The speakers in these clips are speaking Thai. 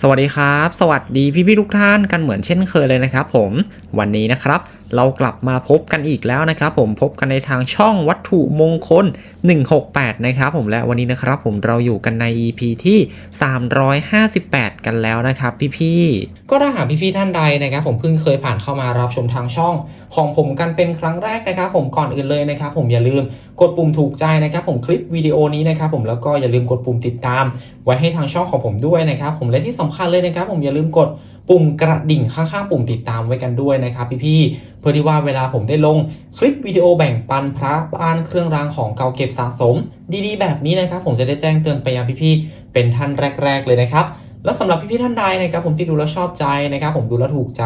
สวัสดีครับ สวัสดีพี่ๆทุกท่านกันเหมือนเช่นเคยเลยนะครับผมวันนี้นะครับ เรากลับมาพบกันอีกแล้วนะครับ ผมพบกันในทางช่องวัตถุมงคล 168 นะครับผมและวันนี้นะครับ ผมเราอยู่กันใน EP ที่ 358 กันแล้วนะครับพี่ๆก็ถ้าหากพี่ๆท่านใดนะครับ ผมเพิ่งเคยผ่านเข้ามารับชมทางช่อง ของผมกันเป็นครั้งแรกนะครับ ผมก่อนอื่นเลยนะครับ ผมอย่าลืมกดปุ่มถูกใจนะครับผมคลิปวิดีโอนี้นะครับผมแล้วก็อย่าลืมกดปุ่มติดตาม ไว้ให้ทางช่องของผมด้วยนะครับผมและที่สำคัญเลยนะครับ ผมอย่าลืมกดปุ่มกระดิ่งข้างๆปุ่มติดตามไว้กันด้วยนะครับพี่ๆเพื่อที่ว่าเวลาผมได้ลงคลิปวิดีโอแบ่งปันพระบ้านเครื่องรางของเก่าเก็บสะสม ดีๆ แบบนี้นะครับ ผมจะได้แจ้งเตือนไปยังพี่ๆเป็นท่านแรก ๆ เลยนะครับแล้วสำหรับพี่ๆท่านใดนะครับผมที่ดูแล้วชอบใจนะครับ ผมดูแล้วถูกใจ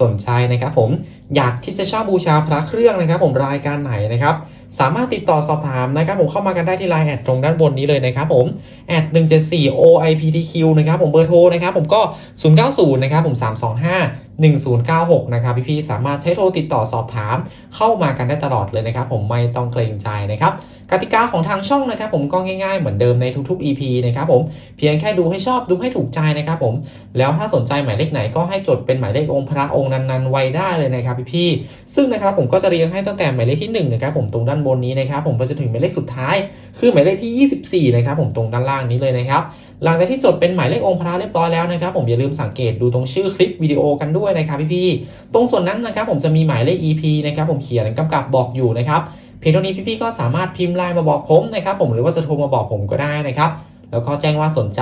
สนใจนะครับ ผมอยากที่จะเช่าบูชาพระเครื่องนะครับ ผมรายการไหนนะครับ สามารถติดต่อสอบถามนะครับผมเข้ามากันได้ที่ไลน์แอดตรงด้านบนนี้เลยนะครับผมแอด174 OIPTQ นะครับผมเบอร์โทรนะครับผมก็ 090 นะครับผม 325 1096 นะครับพี่ๆสามารถใช้โทรติดต่อสอบถาม เข้ามากันได้ตลอดเลยนะครับ ผมไม่ต้องเกรงใจนะครับกติกาของทางช่องนะครับ ผมก็ง่ายๆเหมือนเดิมในทุกๆ EP นะครับผมเพียงแค่ดูให้ชอบดูให้ถูกใจนะครับผมแล้วถ้าสนใจหมายเลขไหนก็ให้จดเป็นหมายเลของค์พระองค์นั้นๆไว้ได้เลยนะครับพี่ๆซึ่งนะครับผมก็จะเรียงให้ตั้งแต่หมายเลขที่หนึ่งนะครับผมตรงด้านบนนี้นะครับผมไปจนถึงหมายเลขสุดท้าย คือหมายเลขที่ 24นะครับผมตรงด้านล่างนี้เลยนะครับ หลังจากที่จดเป็นหมายเลของค์พระเรียบร้อยแล้วนะครับผมอย่าลืมสังเกตดูตรงชื่อคลิปวิดีโอกันด้วยนะครับพี่ๆตรงส่วนนั้นนะครับผมจะมีหมายเลข EP นะครับผมเขียนกำกับบอกอยู่นะครับเพียงเท่านี้พี่ๆก็สามารถพิมพ์ไลน์มาบอกผมนะครับผมหรือว่าจะโทรมาบอกผมก็ได้นะครับแล้วก็แจ้งว่าสนใจ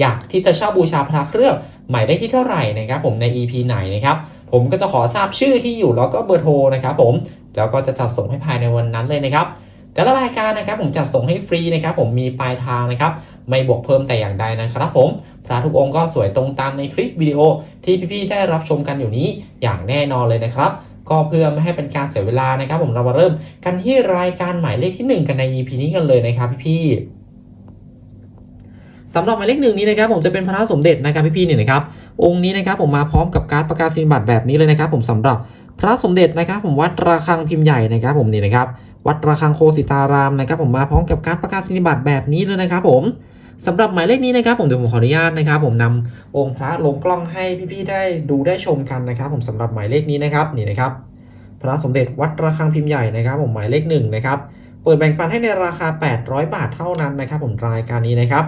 อยากที่จะเช่าบูชาพระเครื่องหมายเลขที่เท่าไหร่นะครับผมใน EP ไหนนะครับผมก็จะขอทราบชื่อที่อยู่แล้วก็เบอร์โทรนะครับผมแล้วก็จะจัดส่งให้ภายในวันนั้นเลยนะครับแต่ละรายการนะครับผมจัดส่งให้ฟรีนะครับผมมีปลายทางนะครับ ไม่บวกเพิ่มแต่อย่างใดนะครับผม พระทุกองค์ก็สวยตรงตามในคลิปวิดีโอที่พี่ๆได้รับชมกันอยู่นี้อย่างแน่นอนเลยนะครับก็เพื่อไม่ให้เป็นการเสียเวลานะครับ ผมเรามาเริ่มกันที่รายการหมายเลขที่ 1 กันใน EP นี้กันเลยนะครับพี่ๆสำหรับหมายเลขหนึ่งนี้นะครับ ผมจะเป็นพระสมเด็จนะครับพี่ๆเนี่ยนะครับองค์นี้นะครับผมมาพร้อมกับการประกาศนียบัตรแบบนี้เลยนะครับ ผมสำหรับพระสมเด็จนะครับ ผมวัดระฆังพิมพ์ใหญ่นะครับ ผมนี่นะครับ วัดระฆังโคสิตารามนะครับ ผมมาพร้อมกับการประกาศนียบัตรแบบนี้เลยนะครับ ผม สำหรับหมายเลขนี้นะครับผมเดี๋ยวผมขออนุญาตนะครับ ผมนำองค์พระลงกล้องให้พี่ๆได้ดูได้ชมกันนะครับ ผมสำหรับหมายเลขนี้นะครับนี่นะครับ พระสมเด็จวัดระฆังพิมพ์ใหญ่นะครับ ผมหมายเลขหนึ่งนะครับเปิดแบ่งปันให้ในราคา 800 บาทเท่านั้นนะครับ ผมรายการนี้นะครับ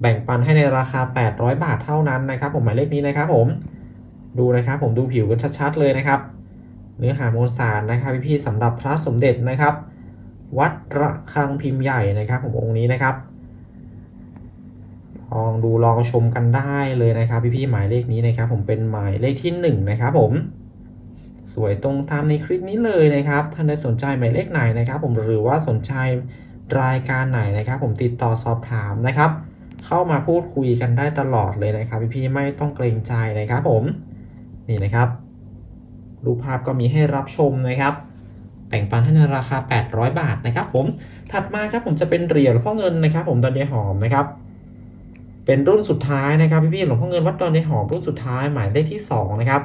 แบ่งปันให้ในราคา 800 บาทเท่านั้นนะครับ ผมหมายเลขนี้นะครับ ผมดูนะครับ ผมดูผิวกันชัดๆเลยนะครับ เนื้อหามวลสารนะครับพี่ๆสำหรับพระสมเด็จนะครับ วัดระฆังพิมพ์ใหญ่นะครับ ผมองค์นี้นะครับ ลองดูลองชมกันได้เลยนะครับพี่ๆหมายเลขนี้นะครับ ผมเป็นหมายเลขที่หนึ่งนะครับผมสวยตรงตามในคลิปนี้เลยนะครับท่านใดสนใจหมายเลขไหนนะครับ ผมหรือว่าสนใจรายการไหนนะครับ ผมติดต่อสอบถามนะครับ เข้ามาพูดคุยกันได้ตลอดเลยนะครับ พี่ๆไม่ต้องเกรงใจนะครับ ผมนี่นะครับรูปภาพก็มีให้รับชมนะครับ แต่งปันให้ในราคา 800 บาทนะครับ ผมถัดมาครับผมจะเป็นเหรียญหลวงพ่อเงินนะครับ ผมดอนเดหอมนะครับ เป็นรุ่นสุดท้ายนะครับพี่ๆหลวงพ่อเงินวัดดอนเดหอมรุ่นสุดท้ายหมายเลขที่สองนะครับ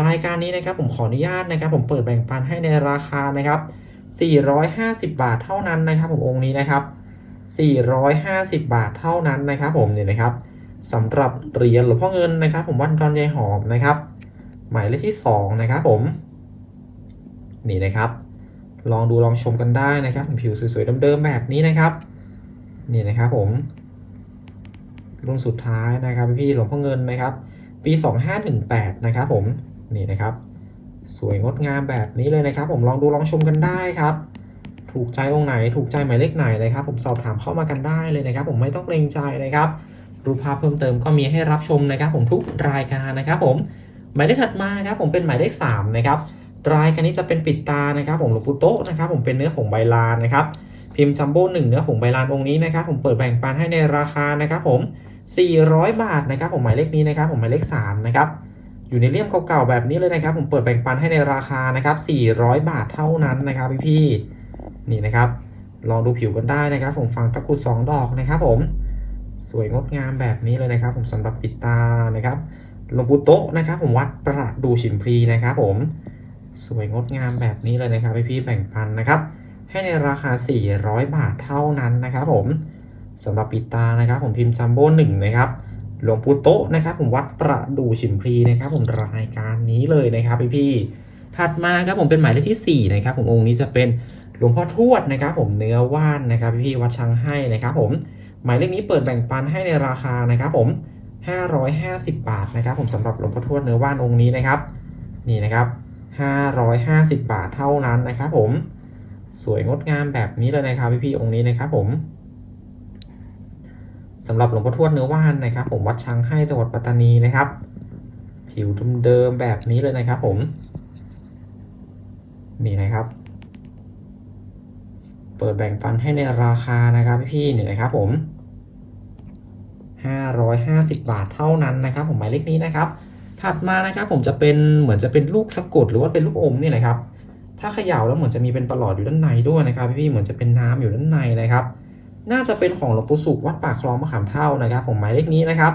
รายการนี้นะครับผมขออนุญาตนะครับ ผมเปิดแบ่งปันให้ในราคานะครับ 450 บาทเท่านั้นนะครับ ผมองค์นี้นะครับ 450 บาทเท่านั้นนะครับ ผมเนี่ยนะครับสำหรับเหรียญหลวงพ่อเงินนะครับ ผมวัดดอนยายหอมนะครับ หมายเลขที่ 2 นะครับ ผม นี่นะครับ ลองดูลองชมกันได้นะครับ ผิวสวยๆเดิมๆแบบนี้นะครับ นี่นะครับผม รุ่นสุดท้ายนะครับพี่ๆหลวงพ่อเงินนะครับ ปี 2518 นะครับผมนี่นะครับ สวยงดงามแบบนี้เลยนะครับ ผมลองดูลองชมกันได้ครับ ถูกใจองค์ไหนถูกใจหมายเลขไหนนะครับ ผมสอบถามเข้ามากันได้เลยนะครับ ผมไม่ต้องเกรงใจนะครับรูปภาพเพิ่มเติมก็มีให้รับชมนะครับ ผมทุกรายการนะครับผมหมายเลขถัดมาครับ ผมเป็นหมายเลข3นะครับรายการนี้จะเป็นปิดตานะครับ ผมหลวงปู่โต๊ะนะครับ ผมเป็นเนื้อผงใบลานนะครับพิมพ์จัมโบ้หนึ่งเนื้อผงใบลานองค์นี้นะครับ ผมเปิดแบ่งปันให้ในราคานะครับ ผม 400 บาทนะครับผมหมายเลขนี้นะครับผมหมายเลข3นะครับอยู่ในเลี่ยมเก่าๆแบบนี้เลยนะครับ ผมเปิดแบ่งปันให้ในราคานะครับ 400 บาทเท่านั้นนะครับพี่ๆนี่นะครับ ลองดูผิวกันได้นะครับ ผมฟังตะกุดสองดอกนะครับ ผมสวยงดงามแบบนี้เลยนะครับ ผมสำหรับปิดตานะครับหลวงปู่โต๊ะนะครับ ผมวัดประดูฉิมพลีนะครับ ผมสวยงดงามแบบนี้เลยนะครับพี่ๆแบ่งปันนะครับ ให้ในราคา 400 บาทเท่านั้นนะครับ ผม สำหรับปิตานะครับผมพิมพ์จัมโบ้หนึ่งนะครับหลวงปู่โตะนะครับผมวัดประดู่ฉิมพลีนะครับผมรายการนี้เลยนะครับพี่พี่ๆถัดมาครับผมเป็นหมายเลขที่สี่นะครับผมองค์นี้จะเป็นหลวงพ่อทวดนะครับผมเนื้อว่านนะครับพี่พี่ๆวัดชังให้นะครับผมหมายเลขนี้เปิดแบ่งปันให้ในราคานะครับผม 550 บาทนะครับผมสำหรับหลวงพ่อทวดเนื้อว่านองค์นี้นะครับนี่นะครับ 550 บาทเท่านั้นนะครับผมสวยงดงามแบบนี้เลยนะครับพี่ๆองค์นี้นะครับผม สำหรับหลวงพ่อทวดเนื้อว่านนะครับ ผมวัดช้างให้จังหวัดปัตตานีนะครับ ผิวเดิมๆแบบนี้เลยนะครับผม นี่นะครับ เปิดแบ่งปันให้ในราคานะครับพี่นี่นะครับผม 550 บาทเท่านั้นนะครับ ผมหมายเลขนี้นะครับ ถัดมานะครับผมจะเป็นเหมือนจะเป็นลูกสะกดหรือว่าเป็นลูกอมนี่นะครับ ถ้าเขย่าแล้วเหมือนจะมีเป็นประหลอดอยู่ด้านในด้วยนะครับ พี่เหมือนจะเป็นน้ำอยู่ด้านในนะครับ น่าจะเป็นของหลวงปู่สุขวัดป่าคลองมะขามเท่านะครับ ผมหมายเลขนี้นะครับ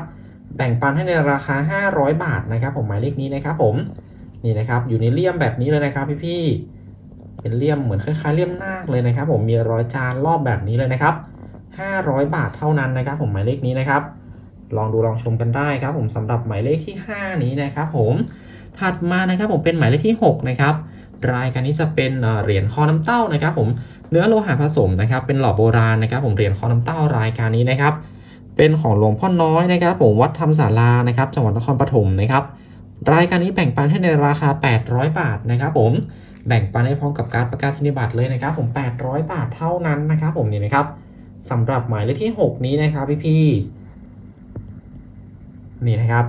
แบ่งปันให้ในราคา 500 บาทนะครับ ผมหมายเลขนี้นะครับ ผมนี่นะครับ อยู่ในเลี่ยมแบบนี้เลยนะครับพี่ๆเป็นเลี่ยมเหมือนคล้ายๆเลี่ยมนาคเลยนะครับ ผมมีร้อยจานรอบแบบนี้เลยนะครับ 500 บาทเท่านั้นนะครับ ผมหมายเลขนี้นะครับ ลองดูลองชมกันได้ครับ ผมสำหรับหมายเลขที่ 5 นี้นะครับ ผมถัดมานะครับ ผมเป็นหมายเลขที่ 6 นะครับ รายการนี้จะเป็นเหรียญคอน้ำเต้านะครับผมเนื้อโลหะผสมนะครับ เป็นหล่อโบราณนะครับ ผมเหรียญคอน้ำเต้ารายการนี้นะครับ เป็นของหลวงพ่อน้อยนะครับ ผมวัดธรรมศาลานะครับ จังหวัดนครปฐมนะครับ รายการนี้แบ่งปันให้ในราคา 800 บาทนะครับ ผมแบ่งปันให้พร้อมกับการประกาศนียบัตรเลยนะครับ ผม 800 บาทเท่านั้นนะครับ ผมนี่นะครับสำหรับหมายเลขที่ 6 นี้นะครับพี่ๆนี่นะครับ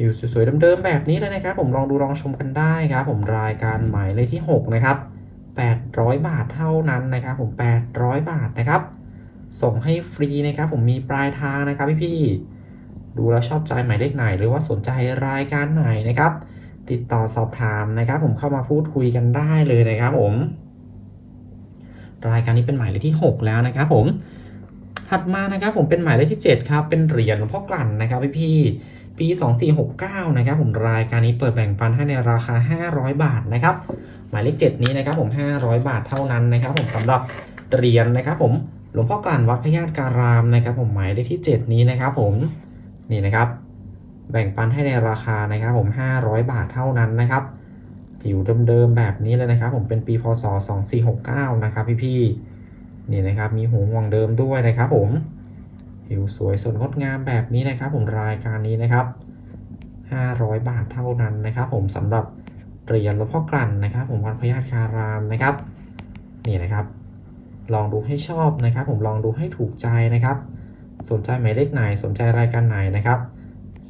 ผิวสวยๆเดิมๆแบบนี้เลยนะครับ ผมลองดูลองชมกันได้ครับ ผมรายการหมายเลขที่ 6 นะครับ 800 บาทเท่านั้นนะครับ ผม 800 บาทนะครับ ส่งให้ฟรีนะครับ ผมมีปลายทางนะครับพี่ๆดูแล้วชอบใจหมายเลขไหน หรือว่าสนใจรายการไหนนะครับ ติดต่อสอบถามนะครับ ผมเข้ามาพูดคุยกันได้เลยนะครับ ผม รายการนี้เป็นหมายเลขที่ 6 แล้วนะครับ ผมถัดมานะครับผมเป็นหมายเลขที่ 7 ครับ เป็นเหรียญหลวงพ่อกลั่นนะครับพี่ๆ ปี 2469 นะครับผมรายการนี้เปิดแบ่งปันให้ในราคา 500 บาทนะครับหมายเลข7นี้นะครับผม 500 บาทเท่านั้นนะครับผมสำหรับเหรียญนะครับผมหลวงพ่อกลั่นวัดพญาตการามนะครับผมหมายเลขที่ 7 นี้นะครับผมนี่นะครับแบ่งปันให้ในราคานะครับผม 500 บาทเท่านั้นนะครับผิวเดิมๆแบบนี้เลยนะครับ ผมเป็นปีพศ 2469 นะครับพี่ๆนี่นะครับมีหูห่วงเดิมด้วยนะครับผม ผิวสวยสดงดงามแบบนี้นะครับ ผมรายการนี้นะครับ 500 บาทเท่านั้นนะครับ ผมสำหรับเหรียญหลวงพ่อกลั่นนะครับ ผมวัดพญาคารามนะครับนี่นะครับ ลองดูให้ชอบนะครับ ผมลองดูให้ถูกใจนะครับ สนใจหมายเลขไหนสนใจรายการไหนนะครับ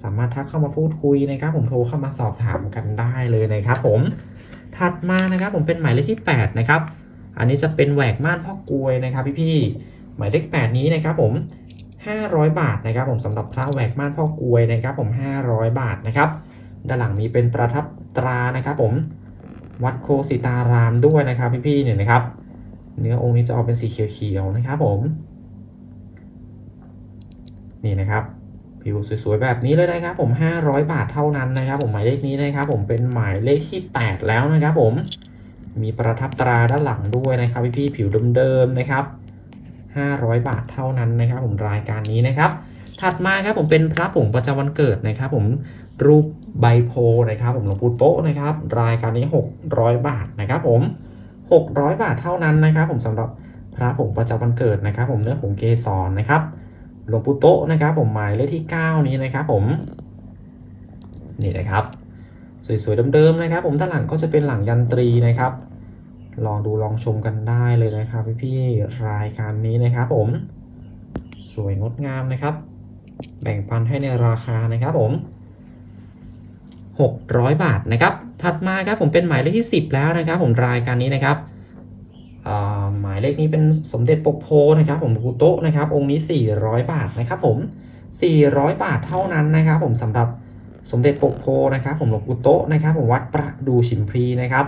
สามารถทักเข้ามาพูดคุยนะครับ ผมโทรเข้ามาสอบถามกันได้เลยนะครับ ผมถัดมานะครับ ผมเป็นหมายเลขที่ 8 นะครับ อันนี้จะเป็นแหวกม่านพ่อกลวยนะครับ พี่ๆหมายเลข 8 นี้นะครับ ผม 500 บาทนะครับผมสำหรับพระแหวกม่านพ่อกลวยนะครับผม 500 บาทนะครับด้านหลังมีเป็นประทับตรานะครับผมวัดโคสิตารามด้วยนะครับพี่ๆเนี่ยนะครับ เนื้อองค์นี้จะออกเป็นสีเขียวๆนะครับผมนี่นะครับผิวสวยๆแบบนี้เลยนะครับผม 500 บาทเท่านั้นนะครับผมหมายเลขนี้นะครับผมเป็นหมายเลขที่ 8 แล้วนะครับผมมีประทับตราด้านหลังด้วยนะครับพี่ๆผิวเดิมๆนะครับ 500 บาทเท่านั้นนะครับผมรายการนี้นะครับ ถัดมาครับผมเป็นพระผงประจำวันเกิดนะครับผมรูปใบโพนะครับผมหลวงปู่โต๊ะนะครับ รายการนี้ 600 บาทนะครับผม 600 บาทเท่านั้นนะครับ ผมสำหรับพระผงประจำวันเกิดนะครับ ผมเนื้อผงเกสรนะครับหลวงปู่โต๊ะนะครับ ผมหมายเลขที่ 9 นี้นะครับผมนี่นะครับ สวยๆเดิมๆนะครับ ผมด้านหลังก็จะเป็นหลังยันตรีนะครับ ลองดูลองชมกันได้เลยนะครับพี่ๆรายการนี้นะครับผม สวยงดงามนะครับ แบ่งปันให้ในราคานะครับผม 600 บาทนะครับ ถัดมาครับผมเป็นหมายเลขที่ 10 แล้วนะครับ ผมรายการนี้นะครับหมายเลขนี้เป็นสมเด็จปกโพนะครับผมกุโตะนะครับ องค์นี้ 400 บาทนะครับผม 400 บาทเท่านั้นนะครับผมสำหรับสมเด็จปกโพนะครับผมหลวงปู่โตะนะครับผมวัดประดูฉิมพลีนะครับ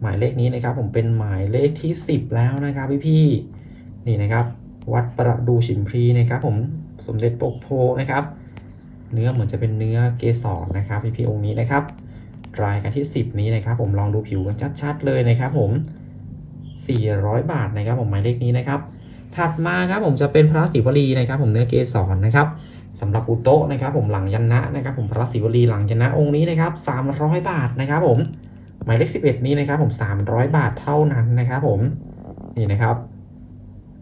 หมายเลขนี้นะครับผมเป็นหมายเลขที่ 10 แล้วนะครับพี่ๆนี่นะครับ วัดประดูฉิมพลีนะครับ ผมสมเด็จปกโพนะครับ เนื้อเหมือนจะเป็นเนื้อเกสรนะครับพี่พี่องค์นี้นะครับรายการที่ 10 นี้นะครับ ผมลองดูผิวกันชัดๆเลยนะครับ ผม 400 บาทนะครับผมหมายเลขนี้นะครับ ถัดมาครับผมจะเป็นพระศิวลีนะครับ ผมเนื้อเกสรนะครับสำหรับอุโตะนะครับ ผมหลังยันนะนะครับ ผมพระศิวลีหลังยันนะองค์นี้นะครับ 300 บาทนะครับ ผม หมายเลข11 นี้นะครับผม300 บาทเท่านั้นนะครับผมนี่นะครับ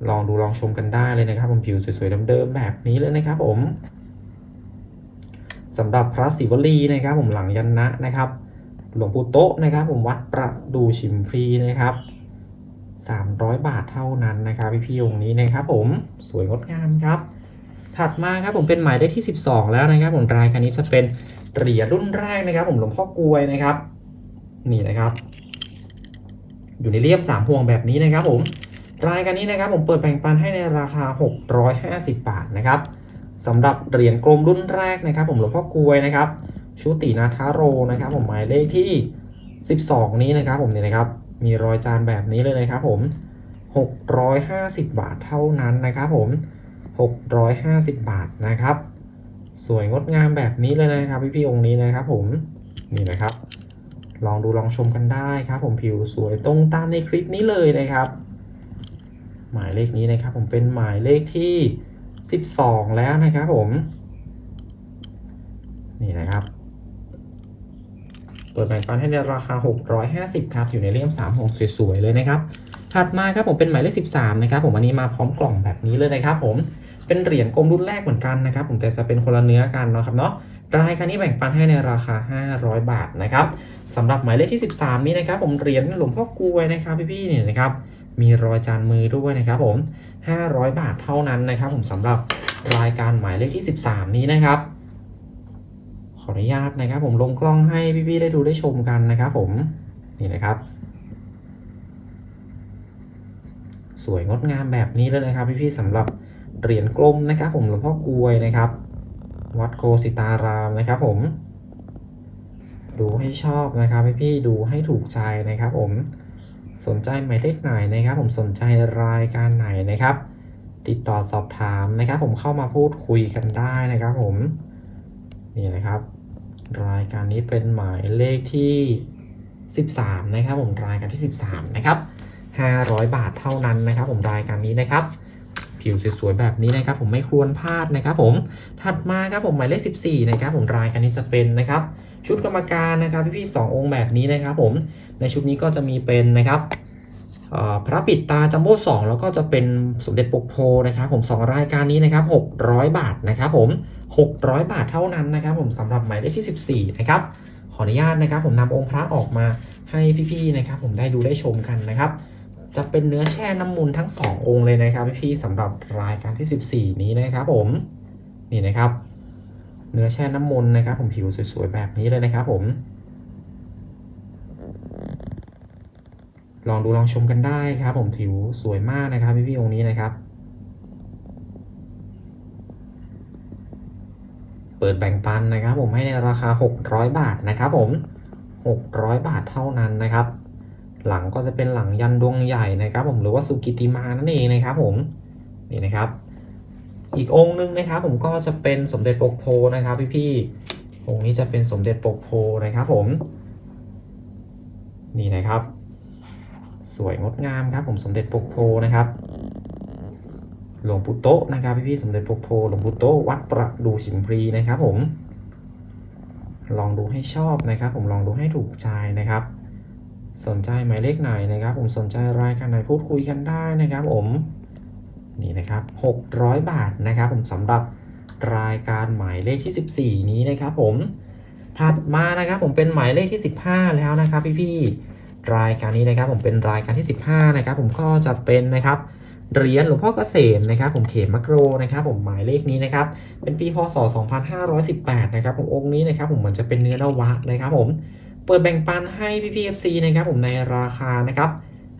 ลองดูลองชมกันได้เลยนะครับ ผมผิวสวยๆเดิมๆแบบนี้เลยนะครับ ผมสำหรับพระศิวลีนะครับ ผมหลังยันนะนะครับ หลวงปู่โต๊ะนะครับ ผมวัดประดูชิมพรีนะครับ300 บาทเท่านั้นนะครับพี่พี่ๆองค์นี้นะครับผมสวยงดงามครับ ถัดมาครับผมเป็นหมายเลขที่ 12 แล้วนะครับ ผมรายการนี้จะเป็นเหรียญรุ่นแรกนะครับ ผมหลวงพ่อกลวยนะครับ นี่นะครับ อยู่ในเรียบ 3 พวงแบบนี้นะครับผมรายการนี้นะครับผมเปิดแบ่งปันให้ในราคา 650 บาทนะครับสำหรับเหรียญกลมรุ่นแรกนะครับ ผมหลวงพ่อกลวยนะครับชุตินาทาโรนะครับ ผมหมายเลขที่ 12 นี้นะครับ ผมเนี่ยนะครับ มีรอยจานแบบนี้เลยนะครับ ผม 650 บาทเท่านั้นนะครับ ผม 650 บาทนะครับ สวยงดงามแบบนี้เลยนะครับพี่พี่ๆองค์นี้นะครับ ผมนี่นะครับ ลองดูลองชมกันได้ครับ ผมผิวสวยตรงตามในคลิปนี้เลยนะครับ หมายเลขนี้นะครับ ผมเป็นหมายเลขที่ 12 แล้วนะครับผม นี่นะครับเปิดแบ่งปันให้ในราคา 650 ครับ อยู่ในเลี่ยม3หสวยๆเลยนะครับ ถัดมาครับผมเป็นหมายเลข 13 นะครับ ผมอันนี้มาพร้อมกล่องแบบนี้เลยนะครับ ผม เป็นเหรียญกลมรุ่นแรกเหมือนกันนะครับ ผมแต่จะเป็นคนละเนื้อกันเนาะครับเนาะ รายการนี้แบ่งปันให้ในราคา 500 บาทนะครับสำหรับหมายเลขที่ 13 นี้นะครับ ผมเหรียญหลวงพ่อกลวยนะครับพี่ๆเนี่ยนะครับ มีรอยจานมือด้วยนะครับผม 500 บาทเท่านั้นนะครับ ผมสำหรับรายการหมายเลขที่ 13 นี้นะครับ ขออนุญาตนะครับ ผมลงกล้องให้พี่ๆได้ดูได้ชมกันนะครับ ผมนี่นะครับสวยงดงามแบบนี้เลยนะครับพี่ๆสำหรับเหรียญกลมนะครับ ผมหลวงพ่อกลวยนะครับ วัดโกสิตารามนะครับผม ดูให้ชอบนะครับพี่ๆดูให้ถูกใจนะครับผมสนใจหมายเลขไหนนะครับ ผมสนใจรายการไหนนะครับ ติดต่อสอบถามนะครับ ผมเข้ามาพูดคุยกันได้นะครับ ผมนี่นะครับ รายการนี้เป็นหมายเลขที่ 13 นะครับ ผมรายการที่ 13 นะครับ 500 บาทเท่านั้นนะครับ ผมรายการนี้นะครับ ผิวสวยๆแบบนี้นะครับผมไม่ควรพลาดนะครับผมถัดมาครับผมหมายเลข 14นะครับผมรายการนี้จะเป็นนะครับชุดกรรมการนะครับพี่ๆสององค์แบบนี้นะครับผมในชุดนี้ก็จะมีเป็นนะครับพระปิดตาจัมโบ้สองแล้วก็จะเป็นสมเด็จปกโพนะครับผมสองรายการนี้นะครับ600 บาทนะครับผม 600 บาทเท่านั้นนะครับผมสำหรับหมายเลขที่ 14นะครับขออนุญาตนะครับผมนำองค์พระออกมาให้พี่ๆนะครับผมได้ดูได้ชมกันนะครับ จะเป็นเนื้อแช่น้ำมูลทั้ง 2 องค์เลยนะครับพี่สำหรับรายการที่ 14 นี้นะครับผมนี่นะครับ เนื้อแช่น้ำมนต์นะครับ ผมผิวสวยๆแบบนี้เลยนะครับผม ลองดูลองชมกันได้ครับ ผมผิวสวยมากนะครับพี่พี่ๆองค์นี้นะครับ เปิดแบ่งปันนะครับ ผมให้ในราคา 600 บาทนะครับ ผม 600 บาทเท่านั้นนะครับ หลังก็จะเป็นหลังยันดวงใหญ่นะครับผมหรือว่าสุกิติมานั่นเองนะครับผมนี่นะครับ อีกองค์หนึงนะครับ ผมก็จะเป็นสมเด็จปกโพนะครับพี่ๆองค์นี้จะเป็นสมเด็จปกโพนะครับผมนี่นะครับ สวยงดงามครับ ผมสมเด็จปกโพนะครับหลวงปู่โตนะครับพี่ๆสมเด็จปกโพหลวงปู่โตวัดประดูชิมพรีนะครับ ผม ลองดูให้ชอบนะครับ ผมลองดูให้ถูกใจนะครับ สนใจหมายเลขไหนนะครับ ผมสนใจรายการไหนพูดคุยกันได้นะครับผมนี่นะครับ 600 บาทนะครับ ผมสำหรับรายการหมายเลขที่ 14 นี้นะครับ ผมถัดมานะครับ ผมเป็นหมายเลขที่ 15 แล้วนะครับ พี่ๆรายการนี้นะครับ ผมเป็นรายการที่ 15 นะครับ ผมก็จะเป็นนะครับเหรียญหลวงพ่อเกษมนะครับ ผมเขมมักโรนะครับ ผมหมายเลขนี้นะครับ เป็นปีพศ 2518 นะครับ ผมองค์นี้นะครับ ผมเหมือนจะเป็นเนื้อนวะนะครับ ผม เปิดแบ่งปันให้พี่พีเอฟซีนะครับผมในราคานะครับ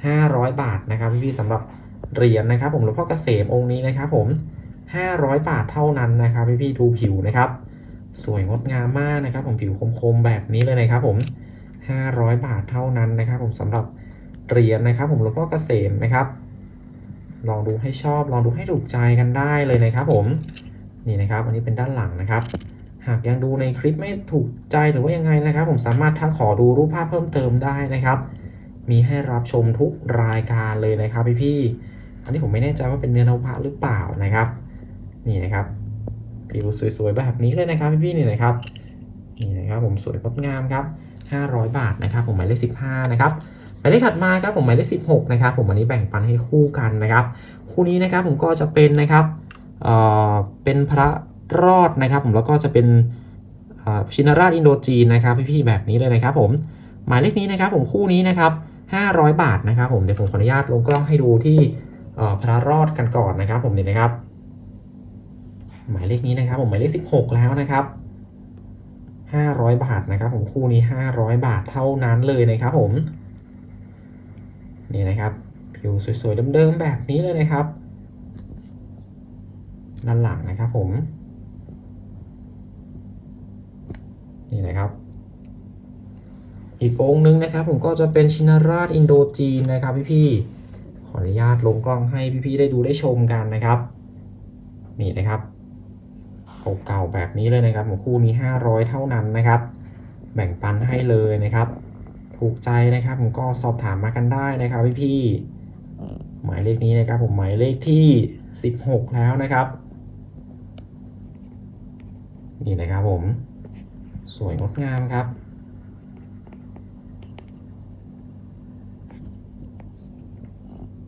500 บาทนะครับพี่ๆสำหรับเหรียญนะครับ ผมหลวงพ่อเกษมองค์นี้นะครับ ผม 500 บาทเท่านั้นนะครับพี่ๆดูผิวนะครับ สวยงดงามมากนะครับ ผมผิวคมๆแบบนี้เลยนะครับ ผม 500 บาทเท่านั้นนะครับ ผมสำหรับเหรียญนะครับ ผมหลวงพ่อเกษมนะครับ ลองดูให้ชอบลองดูให้ถูกใจกันได้เลยนะครับ ผมนี่นะครับ อันนี้เป็นด้านหลังนะครับ หากยังดูในคลิปไม่ถูกใจหรือว่ายังไงนะครับ ผมสามารถทักขอดูรูปภาพเพิ่มเติมได้นะครับ มีให้รับชมทุกรายการเลยนะครับพี่ๆอันนี้ผมไม่แน่ใจว่าเป็นเนื้อนวะหรือเปล่านะครับ นี่นะครับผิวสวยๆแบบนี้เลยนะครับพี่ๆนี่นะครับนี่นะครับผมสวยงดงามครับ500 บาทนะครับ ผมหมายเลข15นะครับหมายเลขถัดมาครับผมหมายเลข16นะครับผมอันนี้แบ่งปันให้คู่กันนะครับ คู่นี้นะครับผมก็จะเป็นนะครับเอ่อเป็นพระ รอดนะครับผมแล้วก็จะเป็นชินราชอินโดจีนนะครับพี่ๆแบบนี้เลยนะครับผมหมายเลขนี้นะครับผมคู่นี้นะครับ 500 บาทนะครับผมเดี๋ยวผมขออนุญาตลงกล้องให้ดูที่พระรอดกันก่อนนะครับ ผมนี่นะครับ หมายเลขนี้นะครับ ผมหมายเลข 16 แล้วนะครับ 500 บาทนะครับ ผมคู่นี้ 500 บาทเท่านั้นเลยนะครับ ผมนี่นะครับผิวสวยๆเดิมๆแบบนี้เลยนะครับด้านหลังนะครับผม นี่นะครับ อีกองค์นึงนะครับ ผมก็จะเป็นชินราชอินโดจีนนะครับพี่ๆขออนุญาตลงกล้องให้พี่ๆได้ดูได้ชมกันนะครับ นี่นะครับเก่าๆแบบนี้เลยนะครับของคู่นี้ 500 เท่านั้นนะครับ แบ่งปันให้เลยนะครับ ถูกใจนะครับผมก็สอบถามมากันได้นะครับพี่ๆหมายเลขนี้นะครับ ผมหมายเลขที่ 16 แล้วนะครับ นี่นะครับผม สวยงดงามครับ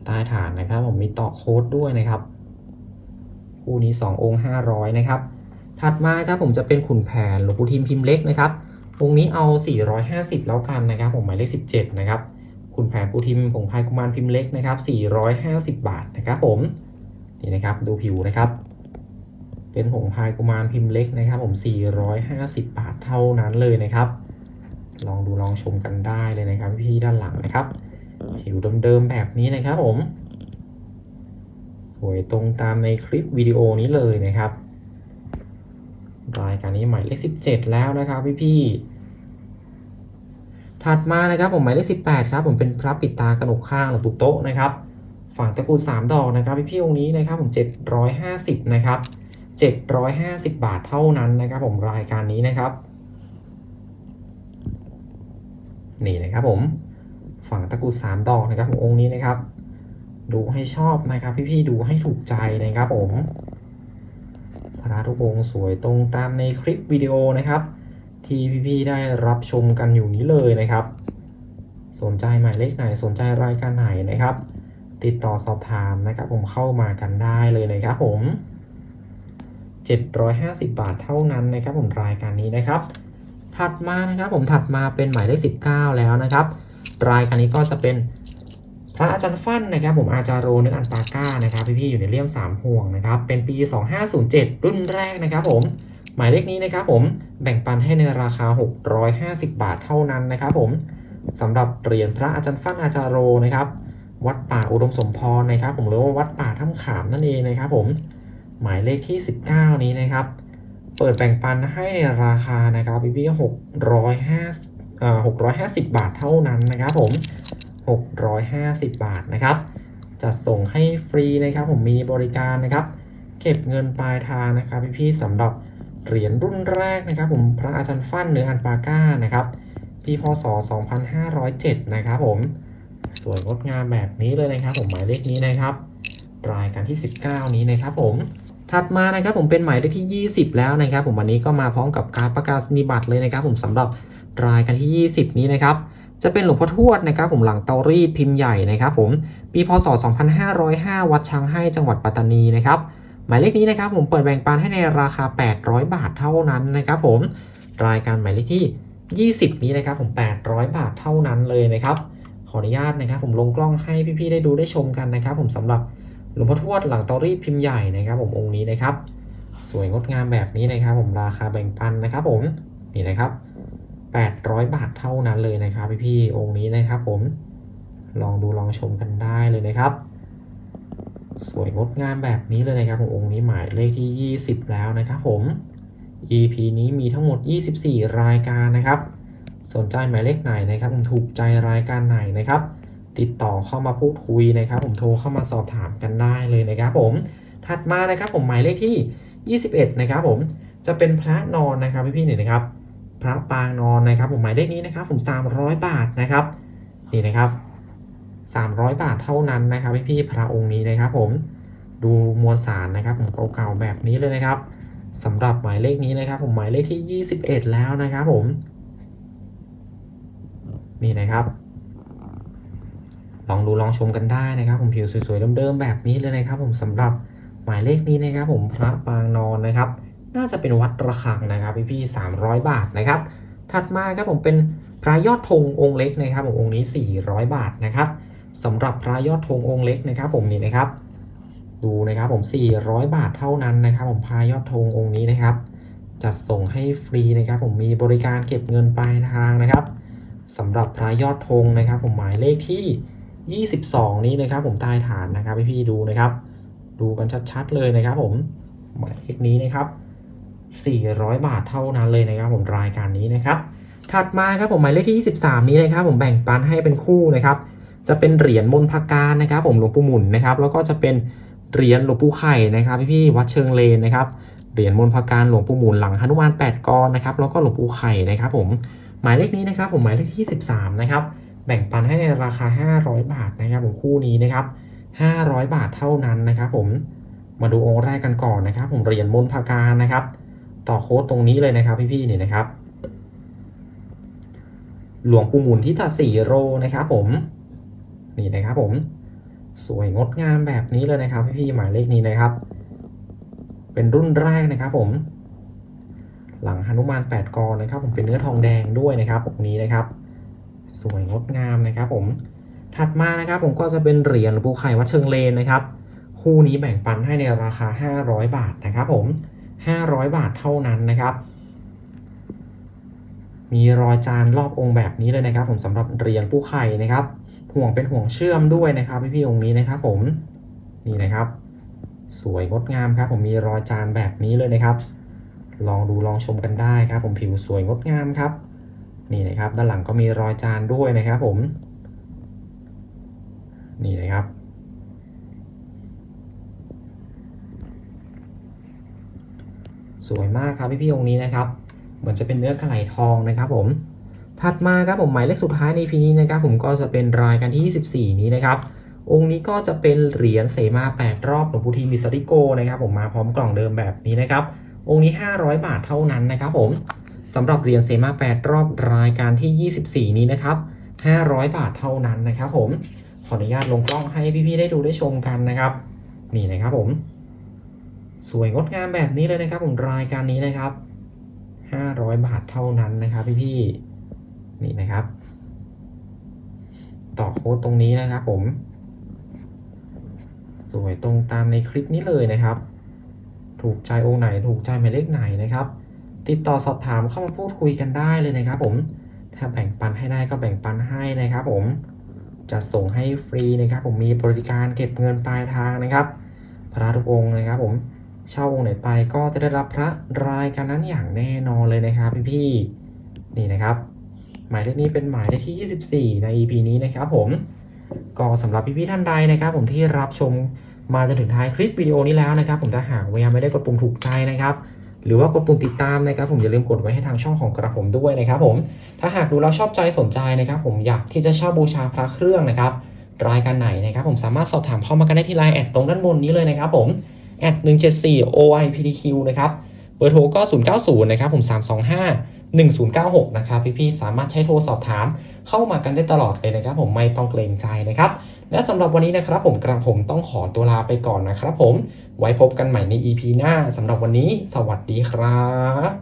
ใต้ฐานนะครับผมมีต่อโค้ดด้วยนะครับ คู่นี้ 2 องค์ 500 นะครับ ถัดมาครับผมจะเป็นขุนแผนหลวงปู่ทิมพิมพ์เล็กนะครับ องค์นี้เอา 450 แล้วกันนะครับ ผมหมายเลข 17 นะครับขุนแผนปู่ทิมผงพายกุมารพิมพ์เล็กนะครับ 450 บาทนะครับผม นี่นะครับ ดูผิวนะครับ เป็นผงพายกุมารพิมพ์เล็กนะครับ ผม 450 บาทเท่านั้นเลยนะครับ ลองดูลองชมกันได้เลยนะครับพี่ด้านหลังนะครับผิวเดิมๆแบบนี้นะครับผม สวยตรงตามในคลิปวิดีโอนี้เลยนะครับรายการนี้หมายเลข 17 แล้วนะครับพี่ๆถัดมานะครับผมหมายเลข18ครับผมเป็นพระปิดตากระหนกข้างหลวงปู่โต๊ะนะครับ ฝั่งตะกรุด3ดอกนะครับพี่ๆองค์นี้นะครับผม750นะครับ 750 บาทเท่านั้นนะครับผมรายการนี้นะครับ นี่นะครับผมฝั่งตะกุด3ดอกนะครับผมองค์นี้นะครับ ดูให้ชอบนะครับ พี่ๆดูให้ถูกใจนะครับผมพระทุกองค์สวยตรงตามในคลิปวิดีโอนะครับ ที่พี่ๆได้รับชมกันอยู่นี้เลยนะครับ สนใจหมายเลขไหนสนใจรายการไหนนะครับ ติดต่อสอบถามนะครับ ผมเข้ามากันได้เลยนะครับผม 750 บาทเท่านั้นนะครับผมรายการนี้นะครับ ถัดมานะครับผมถัดมาเป็นหมายเลข 19 แล้วนะครับ รายการนี้ก็จะเป็นพระอาจารย์ฟั่นนะครับ ผมอาจารย์โรนึกอันปาก้านะครับพี่ๆอยู่ในเลี่ยม3ห่วงนะครับ เป็นปี 2507 รุ่นแรกนะครับ ผมหมายเลขนี้นะครับ ผมแบ่งปันให้ในราคา 650 บาทเท่านั้นนะครับ ผมสำหรับเหรียญพระอาจารย์ฟั่นอาจารย์โรนะครับ วัดป่าอุดมสมพรนะครับ ผมหรือว่าวัดป่าถ้ำขามนั่นเองนะครับ ผม หมายเลขที่ 19 นี้นะครับ เปิดแบ่งปันให้ในราคานะครับพี่พี่หกร้อยห้าเอ่อหกร้อยห้าสิบบาทเท่านั้นนะครับผมหกร้อยห้าสิบบาทนะครับจะส่งให้ฟรีนะครับ ผมมีบริการนะครับ เก็บเงินปลายทางนะครับพี่พี่สำหรับเหรียญรุ่นแรกนะครับ ผมพระอาจารย์ฟั่นเนื้ออันปาก้านะครับปีพศ 2507 นะครับผมสวยงดงามแบบนี้เลยนะครับ ผมหมายเลขนี้นะครับรายการที่ 19 นี้นะครับผม ถัดมานะครับผมเป็นหมายเลขที่ 20 แล้วนะครับ ผมวันนี้ก็มาพร้อมกับการประกาศนีบัตรเลยนะครับ ผมสำหรับรายการที่ 20 นี้นะครับจะเป็นหลวงพ่อทวดนะครับ ผมหลังเตารีดพิมพ์ใหญ่นะครับ ผมปีพศ 2505 วัดช้างให้จังหวัดปัตตานีนะครับหมายเลขนี้นะครับ ผมเปิดแบ่งปันให้ในราคา 800 บาทเท่านั้นนะครับ ผมรายการหมายเลขที่ 20 นี้นะครับ ผม 800 บาทเท่านั้นเลยนะครับ ขออนุญาตนะครับ ผมลงกล้องให้พี่ๆได้ดูได้ชมกันนะครับ ผมสำหรับ หลวงพ่อทวดหลังเตารีดพิมพ์ใหญ่นะครับผมองค์นี้นะครับ สวยงดงามแบบนี้นะครับ ผมราคาแบ่งปันนะครับ ผมนี่นะครับ 800 บาทเท่านั้นเลยนะครับพี่ๆองค์นี้นะครับ ผมลองดูลองชมกันได้เลยนะครับ สวยงดงามแบบนี้เลยนะครับผมองค์นี้หมายเลขที่ 20 แล้วนะครับ ผม EP นี้มีทั้งหมด 24 รายการนะครับ สนใจหมายเลขไหนนะครับถูกใจรายการไหนนะครับ ติดต่อเข้ามาพูดคุยนะครับ ผมโทรเข้ามาสอบถามกันได้เลยนะครับ ผมถัดมานะครับผมหมายเลขที่ 21 นะครับ ผมจะเป็นพระนอนนะครับพี่ๆนี่นะครับ พระปางนอนนะครับ ผมหมายเลขนี้นะครับ ผม 300 บาทนะครับนี่นะครับ 300 บาทเท่านั้นนะครับพี่ๆพระองค์นี้นะครับ ผมดูมวลสารนะครับ ผมเก่าๆแบบนี้เลยนะครับสำหรับหมายเลขนี้นะครับ ผมหมายเลขที่ 21 แล้วนะครับ ผมนี่นะครับ ลองดูลองชมกันได้นะครับผมผิวสวยๆเดิมๆแบบนี้เลยนะครับ ผมสำหรับหมายเลขนี้นะครับ ผมพระปางนอนนะครับ น่าจะเป็นวัดระฆังนะครับพี่พี่ๆ300บาทนะครับ ถัดมาครับผมเป็นพระยอดธงองค์เล็กนะครับผมองค์นี้ 400 บาทนะครับสำหรับพระยอดธงองค์เล็กนะครับ ผมนี่นะครับ ดูนะครับผม 400 บาทเท่านั้นนะครับ ผมพระยอดธงองค์นี้นะครับจัดส่งให้ฟรีนะครับ ผมมีบริการเก็บเงินปลายทางนะครับสำหรับพระยอดธงนะครับ ผมหมายเลขที่ 22 นี้นะครับผมใต้ฐานนะครับพี่ๆดูนะครับ ดูกันชัดๆเลยนะครับ ผมหมายเลขนี้นะครับ 400 บาทเท่านั้นเลยนะครับ ผมรายการนี้นะครับ ถัดมาครับผมหมายเลขที่ 23 นี้นะครับ ผมแบ่งปันให้เป็นคู่นะครับ จะเป็นเหรียญมนพาการนะครับ ผมหลวงปู่หมุนนะครับ แล้วก็จะเป็นเหรียญหลวงปู่ไข่นะครับพี่ๆวัดเชิงเลนนะครับเหรียญมนพาการหลวงปู่หมุนหลังหนุมาน8กรนะครับแล้วก็หลวงปู่ไข่นะครับ ผมหมายเลขนี้นะครับ ผมหมายเลขที่ 13 นะครับ แบ่งปันให้ในราคา 500 บาทนะครับผมคู่นี้นะครับ 500 บาทเท่านั้นนะครับ ผมมาดูองค์แรกกันก่อนนะครับ ผมเหรียญมนพาการนะครับ ต่อโค้ดตรงนี้เลยนะครับพี่ๆนี่นะครับ หลวงปู่หมุนที่ตัดสีโรนะครับ ผมนี่นะครับผมสวยงดงามแบบนี้เลยนะครับ พี่ๆหมายเลขนี้นะครับ เป็นรุ่นแรกนะครับ ผม หลังหนุมาน8กรนะครับ ผมเป็นเนื้อทองแดงด้วยนะครับองนี้นะครับ สวยงดงามนะครับผม ถัดมานะครับผมก็จะเป็นเหรียญหลวงปู่ไข่วัดเชิงเลนนะครับ คู่นี้แบ่งปันให้ในราคา 500 บาทนะครับผม 500 บาทเท่านั้นนะครับ มีรอยจานรอบองค์แบบนี้เลยนะครับ ผมสำหรับเหรียญปูไข่นะครับ ห่วงเป็นห่วงเชื่อมด้วยนะครับพี่ๆองค์นี้นะครับ ผม นี่นะครับ สวยงดงามครับ ผมมีรอยจานแบบนี้เลยนะครับ ลองดูลองชมกันได้ครับ ผมผิวสวยงดงามครับ นี่นะครับด้านหลังก็มีรอยจานด้วยนะครับผม นี่นะครับ สวยมากครับพี่ๆองค์นี้นะครับ เหมือนจะเป็นเนื้อกระไหลทองนะครับผมถัดมาครับผมหมายเลขสุดท้ายในพีนี้นะครับ ผมก็จะเป็นรายการที่ 24 นี้นะครับองค์นี้ก็จะเป็นเหรียญเสมา 8 รอบหลวงปู่ทีมิสริโกนะครับ ผมมาพร้อมกล่องเดิมแบบนี้นะครับ องค์นี้ 500 บาทเท่านั้นนะครับผม สำหรับเหรียญเสมา8รอบรายการที่ 24 นี้นะครับ 500 บาทเท่านั้นนะครับผม ขออนุญาตลงกล้องให้พี่ๆได้ดูได้ชมกันนะครับ นี่นะครับผม สวยงดงามแบบนี้เลยนะครับ ผมรายการนี้นะครับ 500 บาทเท่านั้นนะครับ พี่ๆ นี่นะครับ ต่อโค้ดตรงนี้นะครับผม สวยตรงตามในคลิปนี้เลยนะครับ ถูกใจองค์ไหนถูกใจหมายเลขไหนนะครับ ติดต่อสอบถามเข้ามาพูดคุยกันได้เลยนะครับผม ถ้าแบ่งปันให้ได้ก็แบ่งปันให้นะครับผม จะส่งให้ฟรีนะครับ ผมมีบริการเก็บเงินปลายทางนะครับ พระทุกองค์นะครับ ผมเช่าองค์ไหนไปก็จะได้รับพระรายการนั้นอย่างแน่นอนเลยนะครับพี่ๆนี่นะครับ หมายเลขนี้เป็นหมายเลขที่ 24 ใน EP นี้นะครับผมก็สำหรับพี่ๆท่านใดนะครับ ผมที่รับชมมาจนถึงท้ายคลิปวิดีโอนี้แล้วนะครับ ผมถ้าหากว่ายังไม่ได้กดปุ่มถูกใจนะครับ หรือว่ากดปุ่มติดตามนะครับผมอย่าลืมกดไว้ให้ทางช่องของกระผมด้วยนะครับผมถ้าหากดูแล้วชอบใจสนใจนะครับผมอยากที่จะเช่าบูชาพระเครื่องนะครับรายการไหนนะครับผมสามารถสอบถามเข้ามากันได้ที่ไลน์แอดตรงด้านบนนี้เลยนะครับผมแอด174 OIPTQ นะครับเบอร์โทรก็ 090 นะครับผม 325 1096 นะครับพี่ๆสามารถใช้โทรสอบถามเข้ามากันได้ตลอดเลยนะครับ ผมไม่ต้องเกรงใจนะครับ และสำหรับวันนี้นะครับ ผมกระผมต้องขอตัวลาไปก่อนนะครับ ผมไว้พบกันใหม่ใน EP หน้าสำหรับวันนี้ สวัสดีครับ